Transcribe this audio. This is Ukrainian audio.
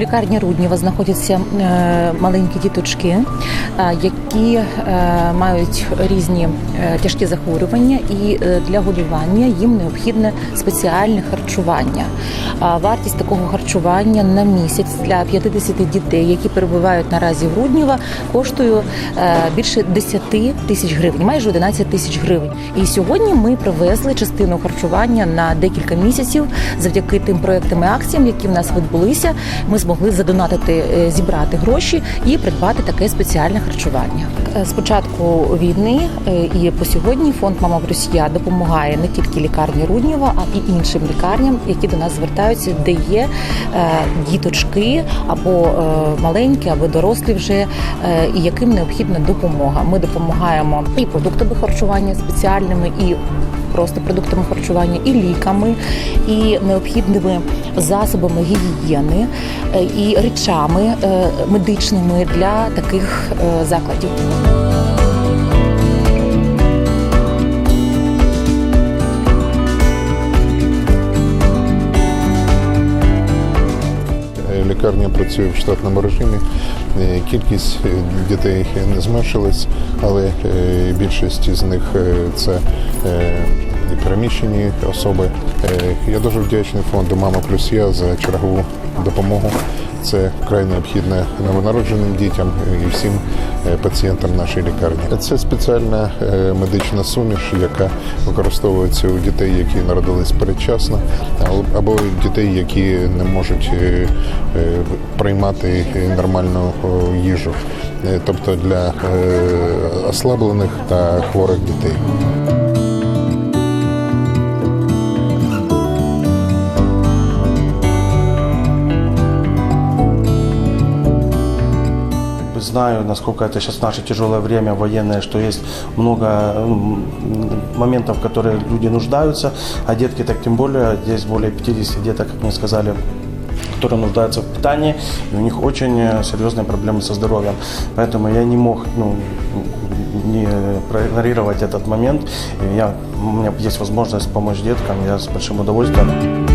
лікарні Рудніва знаходяться е, маленькі діточки, е, які е, мають різні тяжкі захворювання, і для годування їм необхідне спеціальне харчування. Вартість такого харчування на місяць для 50 дітей, які перебувають наразі в Рудніва, коштує більше 10 тисяч гривень, майже 11 тисяч гривень. І сьогодні ми привезли частину харчування на декілька місяців завдяки тим проектам і акціям, які в нас відбулися. Ми змогли задонатити, е, зібрати гроші і придбати таке спеціальне харчування. Е, З початку війни е, і по сьогодні фонд Мама плюс я допомагає не тільки лікарні Руднєва, а і іншим лікарням, які до нас звертаються, де є діточки або маленькі, або дорослі вже, і яким необхідна допомога. Ми допомагаємо і продуктами харчування спеціальними, і просто продуктами харчування, і ліками, і необхідними засобами гігієни, е, і речами е, медичними для таких е, закладів. Лікарня працює в штатному режимі. Кількість дітей не зменшилась, але більшість з них це і переміщені особи. Е, Я дуже вдячний фонду Мама плюс я за чергову допомогу. Це вкрай необхідне новонародженим дітям і всім е, пацієнтам нашої лікарні. Це спеціальна е, медична суміш, яка використовується у дітей, які народились передчасно, або дітей, які не можуть приймати нормальну їжу, тобто для ослаблених та хворих дітей. Знаю, насколько это сейчас наше тяжелое время военное, что есть много моментов, в которые люди нуждаются, а детки так тем более, здесь более 50 деток, как мне сказали, которые нуждаются в питании, и у них очень э, серьезные проблемы со здоровьем. Поэтому я не мог ну, не проигнорировать этот момент. И я, у меня есть возможность помочь деткам, я с большим удовольствием.